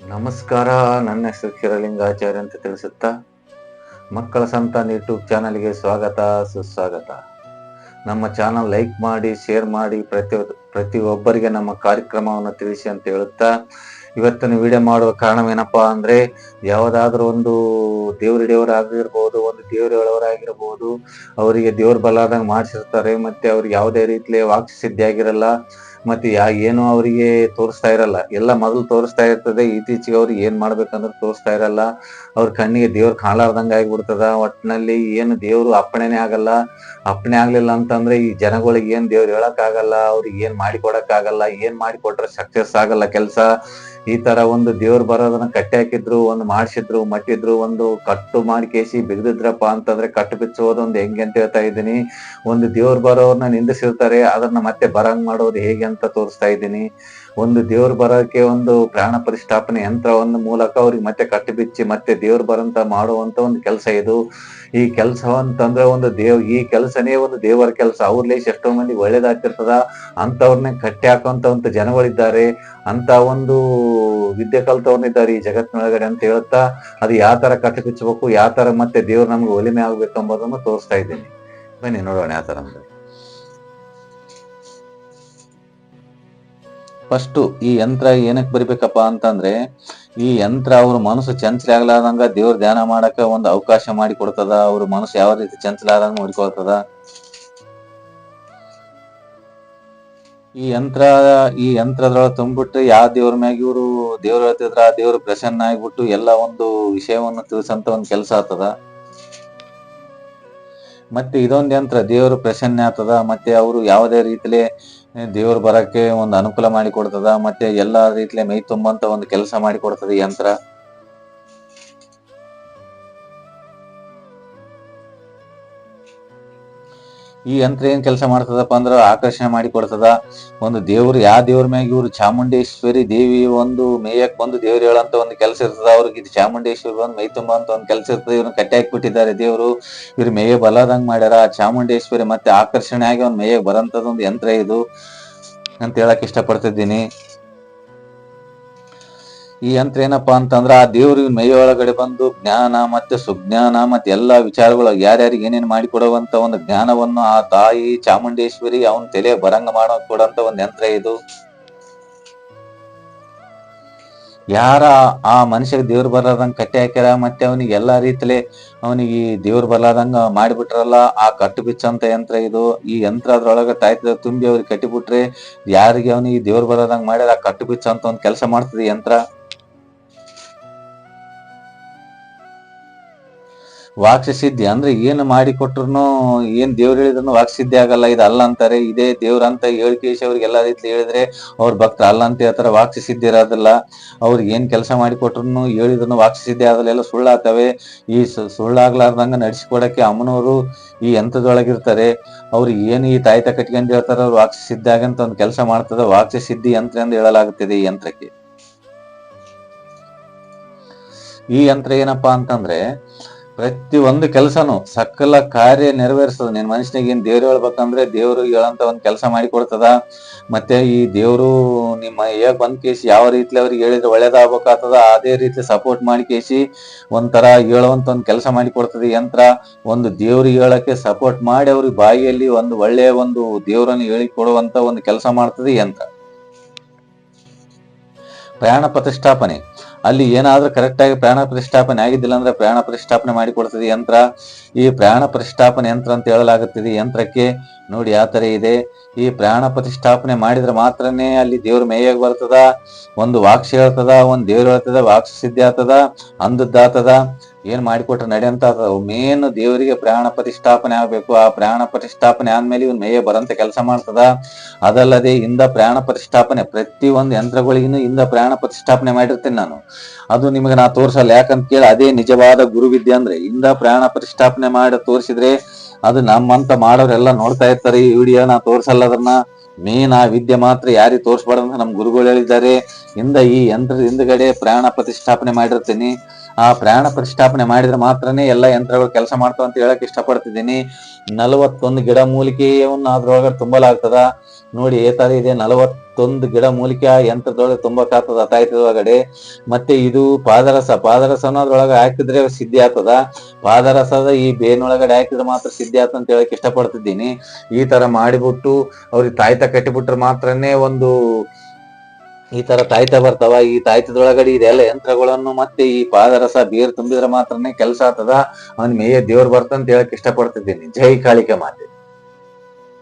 ನಮಸ್ಕಾರ. ನನ್ನ ಹೆಸರು ಕ್ಷೀರಲಿಂಗಾಚಾರ್ಯ ಅಂತ ತಿಳಿಸುತ್ತಾ, ಮಕ್ಕಳ ಸಂತಾನ ಯೂಟ್ಯೂಬ್ ಚಾನಲ್ಗೆ ಸ್ವಾಗತ, ಸುಸ್ವಾಗತ. ನಮ್ಮ ಚಾನಲ್ ಲೈಕ್ ಮಾಡಿ, ಶೇರ್ ಮಾಡಿ ಪ್ರತಿ ಪ್ರತಿಯೊಬ್ಬರಿಗೆ ನಮ್ಮ ಕಾರ್ಯಕ್ರಮವನ್ನು ತಿಳಿಸಿ ಅಂತ ಹೇಳುತ್ತಾ, ಇವತ್ತಿನ ವಿಡಿಯೋ ಮಾಡುವ ಕಾರಣವೇನಪ್ಪ ಅಂದ್ರೆ, ಯಾವುದಾದ್ರೂ ಒಂದು ದೇವ್ರ ಹಿಡಿಯವರಾಗಿರ್ಬೋದು, ಒಂದು ದೇವ್ರ ಹೇಳೋರಾಗಿರ್ಬೋದು, ಅವರಿಗೆ ದೇವ್ರ ಬಲಾದಂಗೆ ಮಾಡಿಸಿರ್ತಾರೆ, ಮತ್ತೆ ಅವ್ರಿಗೆ ಯಾವುದೇ ರೀತಿಲಿ ವಾಕ್ಸಿದ್ಧಿ ಆಗಿರಲ್ಲ ಮತ್ತೆ ಯಾ ಏನು ಅವರಿಗೆ ತೋರಿಸ್ತಾ ಇರಲ್ಲ. ಎಲ್ಲ ಮೊದಲು ತೋರಿಸ್ತಾ ಇರ್ತದೆ. ಇತ್ತೀಚೆಗೆ ಅವ್ರಿಗೆ ಏನ್ ಮಾಡ್ಬೇಕಂದ್ರೆ ತೋರಿಸ್ತಾ ಇರಲ್ಲ. ಅವ್ರ ಕಣ್ಣಿಗೆ ದೇವ್ರ ಕಾಣಲಾರ್ದಂಗ ಆಗ್ಬಿಡ್ತದ. ಒಟ್ಟಿನಲ್ಲಿ ಏನು ದೇವ್ರು ಅಪ್ಪಣೆನೆ ಆಗಲ್ಲ. ಅಪ್ಪಣೆ ಆಗ್ಲಿಲ್ಲ ಅಂತಂದ್ರೆ ಈ ಜನಗಳಿಗೆ ಏನ್ ದೇವ್ರು ಹೇಳಕ್ ಆಗಲ್ಲ ಅವ್ರಿಗೆ ಏನ್ ಮಾಡಿ ಕೊಡಕ್ ಆಗಲ್ಲ ಏನ್ ಮಾಡಿ ಕೊಟ್ರೆ ಸಕ್ಸಸ್ ಆಗಲ್ಲ ಕೆಲ್ಸ. ಈ ತರ ಒಂದು ದೇವ್ರ ಬರೋದನ್ನ ಕಟ್ಟಿ ಹಾಕಿದ್ರು ಒಂದು ಮಾಡಿಸಿದ್ರು, ಮಟ್ಟಿದ್ರು, ಒಂದು ಕಟ್ಟು ಮಾಡಿ ಕೇಸಿ ಅಂತಂದ್ರೆ ಕಟ್ಟು ಬಿಚ್ಚೋದು ಒಂದು ಹೆಂಗೆ ಅಂತ ಹೇಳ್ತಾ ಇದ್ದೀನಿ. ಒಂದು ದೇವ್ರ ಬರೋರ್ನ ನಿಂದಿಸಿರ್ತಾರೆ, ಅದನ್ನ ಮತ್ತೆ ಬರಂಗ್ ಮಾಡೋದು ಹೇಗೆ ಅಂತ ತೋರಿಸ್ತಾ ಇದ್ದೀನಿ. ಒಂದು ದೇವ್ರ ಬರೋಕೆ ಒಂದು ಪ್ರಾಣ ಪ್ರತಿಷ್ಠಾಪನೆ ಯಂತ್ರ ಒಂದು ಮೂಲಕ ಅವ್ರಿಗೆ ಮತ್ತೆ ಕಟ್ಟು ಬಿಚ್ಚಿ ಮತ್ತೆ ದೇವ್ರ ಬರಂತ ಮಾಡುವಂತ ಒಂದು ಕೆಲಸ ಇದು. ಈ ಕೆಲಸ ಅಂತಂದ್ರೆ ಒಂದು ದೇವ್, ಈ ಕೆಲಸನೇ ಒಂದು ದೇವರ ಕೆಲಸ. ಅವ್ರಲ್ಲೇ ಎಷ್ಟೋ ಮಂದಿ ಒಳ್ಳೇದಾಗ್ತಿರ್ತದ. ಅಂತವ್ರನ್ನ ಕಟ್ಟಿ ಹಾಕುವಂತ ಒಂದು ಜನಗಳಿದ್ದಾರೆ. ಅಂತ ಒಂದು ವಿದ್ಯೆ ಕಲ್ತವನಿದ್ದಾರೆ ಈ ಜಗತ್ತಿನೊಳಗಡೆ ಅಂತ ಹೇಳ್ತಾ ಅದು ಯಾವ ತರ ಬಿಚ್ಚಬೇಕು, ಯಾವ ತರ ಮತ್ತೆ ದೇವ್ರು ನಮ್ಗೆ ಒಲಿಮೆ ಆಗ್ಬೇಕು ಅಂಬೋದನ್ನ ತೋರಿಸ್ತಾ ಇದ್ದೀನಿ. ಬನ್ನಿ ನೋಡೋಣ ಯಾವ ತರ ಫಸ್ಟ್ ಈ ಯಂತ್ರ ಏನಕ್ಕೆ ಬರಿಬೇಕಪ್ಪ ಅಂತಂದ್ರೆ, ಈ ಯಂತ್ರ ಅವ್ರ ಮನಸ್ಸು ಚಂಚಲ ಆಗ್ಲಾರ್ದಂಗ ದೇವ್ರ ಧ್ಯಾನ ಮಾಡಕ ಒಂದು ಅವಕಾಶ ಮಾಡಿ ಕೊಡ್ತದ, ಅವ್ರ ಮನಸ್ಸು ಯಾವ ರೀತಿ ಚಂಚಲ ಆದಂಗ ನೋಡ್ಕೊಳ್ತದ ಈ ಯಂತ್ರ, ಈ ಯಂತ್ರದೊಳಗೆ ತುಂಬಿಟ್ಟು ಯಾವ ದೇವ್ರ ಮ್ಯಾಗ ಇವರು ದೇವ್ರ ಹೇಳ್ತಿದ್ರ, ಆ ದೇವ್ರ ಪ್ರಸನ್ನ ಆಗ್ಬಿಟ್ಟು ಎಲ್ಲ ಒಂದು ವಿಷಯವನ್ನು ತಿಳಿಸಂತ ಒಂದು ಕೆಲಸ ಆಗ್ತದ. ಮತ್ತೆ ಇದೊಂದು ಯಂತ್ರ, ದೇವ್ರ ಪ್ರಸನ್ನ ಆಗ್ತದ, ಮತ್ತೆ ಅವರು ಯಾವುದೇ ರೀತಿಲಿ ದೇವ್ರು ಬರಕ್ಕೆ ಒಂದು ಅನುಕೂಲ ಮಾಡಿ ಕೊಡ್ತದ, ಮತ್ತೆ ಎಲ್ಲಾ ರೀತಿಲಿ ಮೈ ತುಂಬಂತ ಒಂದು ಕೆಲಸ ಮಾಡಿ ಕೊಡ್ತದ ಈ ಯಂತ್ರ. ಈ ಯಂತ್ರ ಏನ್ ಕೆಲಸ ಮಾಡ್ತದಪ್ಪ ಅಂದ್ರ ಆಕರ್ಷಣೆ ಮಾಡಿ ಕೊಡ್ತದ. ಒಂದು ದೇವ್ರು ಯಾವ ದೇವ್ರ ಮ್ಯಾಗ ಇವ್ರು ಚಾಮುಂಡೇಶ್ವರಿ ದೇವಿ ಒಂದು ಮೇಯಕ್ ಬಂದು ದೇವ್ರು ಹೇಳಂತ ಒಂದು ಕೆಲಸ ಇರ್ತದ. ಅವ್ರಿಗೆ ಇದು ಚಾಮುಂಡೇಶ್ವರಿ ಬಂದು ಮೈ ತುಂಬ ಅಂತ ಒಂದು ಕೆಲಸ ಇರ್ತದೆ. ಇವ್ರನ್ನ ಕಟ್ಟಿ ಹಾಕ್ಬಿಟ್ಟಿದ್ದಾರೆ ದೇವ್ರು. ಇವ್ರು ಮೇಯ ಬಲದಂಗ್ ಮಾಡ್ಯಾರ. ಚಾಮುಂಡೇಶ್ವರಿ ಮತ್ತೆ ಆಕರ್ಷಣೆ ಆಗಿ ಒಂದ್ ಮೇಯಕ್ ಬರಂತದ ಒಂದು ಯಂತ್ರ ಇದು. ಅಂತ ಹೇಳಕ್ ಇಷ್ಟಪಡ್ತಿದ್ದೀನಿ. ಈ ಯಂತ್ರ ಏನಪ್ಪಾ ಅಂತಂದ್ರ ಆ ದೇವ್ರ ಮೈಯೊಳಗಡೆ ಬಂದು ಜ್ಞಾನ ಮತ್ತೆ ಸುಜ್ಞಾನ ಮತ್ತೆ ಎಲ್ಲಾ ವಿಚಾರಗಳು ಯಾರ್ಯಾರಿಗೆ ಏನೇನ್ ಮಾಡಿ ಕೊಡುವಂತ ಒಂದು ಜ್ಞಾನವನ್ನು ಆ ತಾಯಿ ಚಾಮುಂಡೇಶ್ವರಿ ಅವನ ತಲೆ ಬರಂಗ ಮಾಡೋ ಕೊಡಂತ ಒಂದು ಯಂತ್ರ ಇದು. ಯಾರ ಆ ಮನುಷ್ಯಗೆ ದೇವ್ರ ಬರ್ಲಾರ್ದಂಗ ಕಟ್ಟಿ ಹಾಕ್ಯಾರ ಮತ್ತೆ ಅವನಿಗೆ ಎಲ್ಲಾ ರೀತಿಲಿ ಅವನಿಗೆ ದೇವ್ರ ಬರಲಾದಂಗ ಮಾಡಿಬಿಟ್ರಲ್ಲ ಆ ಕಟ್ಟು ಬಿಚ್ಚಂತ ಯಂತ್ರ ಇದು. ಈ ಯಂತ್ರ ಅದ್ರೊಳಗ ತಾಯ್ತದ ತುಂಬಿ ಅವ್ರಿಗೆ ಕಟ್ಟಿಬಿಟ್ರೆ ಯಾರಿಗೆ ಅವನಿಗೆ ದೇವ್ರ ಬರ್ಲಾರ್ದಂಗ ಮಾಡ್ಯಾರ ಆ ಕಟ್ಟು ಬಿಚ್ಚಂತ ಒಂದ್ ಕೆಲಸ ಮಾಡ್ತದೆ ಯಂತ್ರ. ವಾಕ್ಸಿದ್ಧಿ ಅಂದ್ರೆ ಏನು ಮಾಡಿ ಕೊಟ್ರು ಏನ್ ದೇವ್ರು ಹೇಳಿದ್ರು ವಾಕ್ಸಿದ್ಧಿ ಆಗಲ್ಲ. ಇದು ಅಲ್ಲ ಅಂತಾರೆ. ಇದೇ ದೇವ್ರ ಅಂತ ಹೇಳಿಕೇಶ್ ರೀತಿ ಹೇಳಿದ್ರೆ ಅವ್ರ ಭಕ್ತ ಅಲ್ಲ ಅಂತ ಹೇಳ್ತಾರೆ. ವಾಕ್ಸಿದ್ಧಿ ಇರೋದಿಲ್ಲ ಅವ್ರಿಗೆ ಏನ್ ಕೆಲಸ ಮಾಡಿ ಕೊಟ್ರು ಹೇಳಿದ್ರು ವಾಕ್ಸಿದ್ಧಿ ಆದಲ್ಲ ಎಲ್ಲ ಸುಳ್ಳಾಗ್ತವೆ. ಈ ಸುಳ್ಳಾಗ್ಲಾರ್ದಂಗ ನಡೆಸಿಕೊಡಕ್ಕೆ ಅಮ್ಮನವರು ಈ ಯಂತ್ರದೊಳಗಿರ್ತಾರೆ. ಅವ್ರು ಏನು ಈ ತಾಯ್ತ ಕಟ್ಕೊಂಡು ಹೇಳ್ತಾರ ಅವ್ರು ವಾಕ್ಸಿದ್ಧಿ ಆಗಂತ ಒಂದು ಕೆಲಸ ಮಾಡ್ತದ. ವಾಕ್ಸಿದ್ಧಿ ಯಂತ್ರ ಎಂದು ಹೇಳಲಾಗುತ್ತದೆ ಈ ಯಂತ್ರಕ್ಕೆ. ಈ ಯಂತ್ರ ಏನಪ್ಪಾ ಅಂತಂದ್ರೆ ಪ್ರತಿ ಒಂದು ಕೆಲಸನು ಸಕಲ ಕಾರ್ಯ ನೆರವೇರಿಸ್ತದ. ನಿನ್ ಮನುಷ್ಯನಿಗೆ ಏನ್ ದೇವ್ರು ಹೇಳ್ಬೇಕಂದ್ರೆ ದೇವ್ರು ಹೇಳಂತ ಒಂದ್ ಕೆಲಸ ಮಾಡಿ ಕೊಡ್ತದ. ಮತ್ತೆ ಈ ದೇವ್ರು ನಿಮ್ಮ ಹೇಗ್ ಬಂದ್ ಕೇಸಿ ಯಾವ ರೀತಿ ಅವ್ರಿಗೆ ಹೇಳಿದ್ರೆ ಒಳ್ಳೇದಾಗ್ಬೇಕಾಗ್ತದ. ಅದೇ ರೀತಿ ಸಪೋರ್ಟ್ ಮಾಡಿ ಕೇಸಿ ಒಂಥರ ಹೇಳುವಂತ ಒಂದ್ ಕೆಲಸ ಮಾಡಿ ಕೊಡ್ತದೆ. ಯಂತ್ರ ಒಂದು ದೇವ್ರಿಗೆ ಹೇಳಕ್ಕೆ ಸಪೋರ್ಟ್ ಮಾಡಿ ಅವ್ರಿಗೆ ಬಾಯಿಯಲ್ಲಿ ಒಂದು ಒಳ್ಳೆಯ ಒಂದು ದೇವ್ರನ್ನು ಹೇಳಿ ಕೊಡುವಂತ ಒಂದು ಕೆಲಸ ಮಾಡ್ತದೆ ಯಂತ್ರ. ಪ್ರಯಾಣ ಪ್ರತಿಷ್ಠಾಪನೆ. ಅಲ್ಲಿ ಏನಾದ್ರೂ ಕರೆಕ್ಟ್ ಆಗಿ ಪ್ರಾಣ ಪ್ರತಿಷ್ಠಾಪನೆ ಆಗಿದ್ದಿಲ್ಲ ಅಂದ್ರೆ ಪ್ರಾಣ ಪ್ರತಿಷ್ಠಾಪನೆ ಮಾಡಿಕೊಡ್ತದೆ ಯಂತ್ರ. ಈ ಪ್ರಾಣ ಪ್ರತಿಷ್ಠಾಪನೆ ಯಂತ್ರ ಅಂತ ಹೇಳಲಾಗುತ್ತಿದೆ ಯಂತ್ರಕ್ಕೆ ನೋಡಿ ಯಾವ ತರ ಇದೆ. ಈ ಪ್ರಾಣ ಪ್ರತಿಷ್ಠಾಪನೆ ಮಾಡಿದ್ರೆ ಮಾತ್ರನೇ ಅಲ್ಲಿ ದೇವ್ರ ಮೇಯಾಗಿ ಬರ್ತದ. ಒಂದು ವಾಕ್ಸ ಹೇಳ್ತದ, ಒಂದ್ ದೇವ್ರು ಹೇಳ್ತದ ವಾಕ್ಷ ಸಿದ್ಧಿ ಆಗ್ತದ ಅಂದದ್ದಾತದ ಏನ್ ಮಾಡಿಕೊಟ್ರೆ ನಡೆಯಂತ ಮೇನ್ ದೇವರಿಗೆ ಪ್ರಾಣ ಪ್ರತಿಷ್ಠಾಪನೆ ಆಗ್ಬೇಕು. ಆ ಪ್ರಾಣ ಪ್ರತಿಷ್ಠಾಪನೆ ಆದ್ಮೇಲೆ ಇವ್ನ ಮೇಯ ಬರಂತ ಕೆಲಸ ಮಾಡ್ತದ. ಅದಲ್ಲದೆ ಇಂದ ಪ್ರಾಣ ಪ್ರತಿಷ್ಠಾಪನೆ ಪ್ರತಿ ಒಂದು ಯಂತ್ರಗಳಿಗೂ ಇಂದ ಪ್ರಾಣ ಪ್ರತಿಷ್ಠಾಪನೆ ಮಾಡಿರ್ತೇನೆ ನಾನು. ಅದು ನಿಮಗೆ ನಾ ತೋರ್ಸಲ್ಲ. ಯಾಕಂತ ಕೇಳಿ, ಅದೇ ನಿಜವಾದ ಗುರುವಿದ್ಯೆ ಅಂದ್ರೆ, ಇಂದ ಪ್ರಾಣ ಪ್ರತಿಷ್ಠಾಪನೆ ಮಾಡಿ ತೋರಿಸಿದ್ರೆ, ಅದು ನಮ್ಮಂತ ಮಾಡೋರೆಲ್ಲ ನೋಡ್ತಾ ಇರ್ತಾರೆ ಈ ವಿಡಿಯೋ ನಾ ತೋರ್ಸಲ್ಲ ಅದನ್ನ ಮೇನ್ ಆ ವಿದ್ಯೆ ಮಾತ್ರ ಯಾರಿಗೆ ತೋರಿಸ್ಬಾರ್ದು ಅಂತ ನಮ್ ಗುರುಗಳು ಹೇಳಿದ್ದಾರೆ. ಇಂದ ಈ ಯಂತ್ರದ ಹಿಂದ್ಗಡೆ ಪ್ರಾಣ ಪ್ರತಿಷ್ಠಾಪನೆ ಮಾಡಿರ್ತೀನಿ. ಆ ಪ್ರಾಣ ಪ್ರತಿಷ್ಠಾಪನೆ ಮಾಡಿದ್ರೆ ಮಾತ್ರನೇ ಎಲ್ಲ ಯಂತ್ರಗಳು ಕೆಲಸ ಮಾಡ್ತಾವ ಅಂತ ಹೇಳಕ್ ಇಷ್ಟಪಡ್ತಿದ್ದೀನಿ. ನಲವತ್ತೊಂದು ಗಿಡ ಮೂಲಿಕೆಯನ್ನು ಅದ್ರೊಳಗಡೆ ತುಂಬಲಾಗ್ತದ. ನೋಡಿ ಏತರ ಇದೆ. ನಲವತ್ತೊಂದು ಗಿಡ ಮೂಲಿಕೆ ಯಂತ್ರದೊಳಗೆ ತುಂಬಾ ಕಾತದ. ತಾಯ್ತದೊಳಗಡೆ ಮತ್ತೆ ಇದು ಪಾದರಸ. ಪಾದರಸ ಅನ್ನೋದ್ರೊಳಗೆ ಹಾಕಿದ್ರೆ ಸಿದ್ಧಿ ಆಗ್ತದ? ಪಾದರಸದ ಈ ಬೇನೊಳಗಡೆ ಹಾಕಿದ್ರೆ ಮಾತ್ರ ಸಿದ್ಧಿ ಆತ ಅಂತ ಹೇಳಕ್ ಇಷ್ಟಪಡ್ತಿದ್ದೀನಿ. ಈ ತರ ಮಾಡಿಬಿಟ್ಟು ಅವ್ರಿಗೆ ತಾಯ್ತ ಕಟ್ಟಿಬಿಟ್ರೆ ಮಾತ್ರನೇ ಒಂದು ಈ ತರ ತಾಯ್ತ ಬರ್ತಾವ. ಈ ತಾಯ್ತದೊಳಗಡೆ ಇದೆಲ್ಲ ಯಂತ್ರಗಳನ್ನು ಮತ್ತೆ ಈ ಪಾದರಸ, ಬೀರ್ ತುಂಬಿದ್ರೆ ಮಾತ್ರನೇ ಕೆಲಸ ಆಗ್ತದ. ಅವ್ನ ಮೇಯ ದೇವ್ರು ಬರ್ತಂತ ಹೇಳಕ್ ಇಷ್ಟಪಡ್ತಿದ್ದೀನಿ. ಜೈ ಕಾಳಿಕೆ ಮಾತೆ.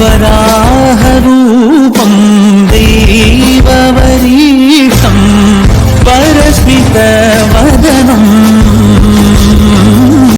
वरा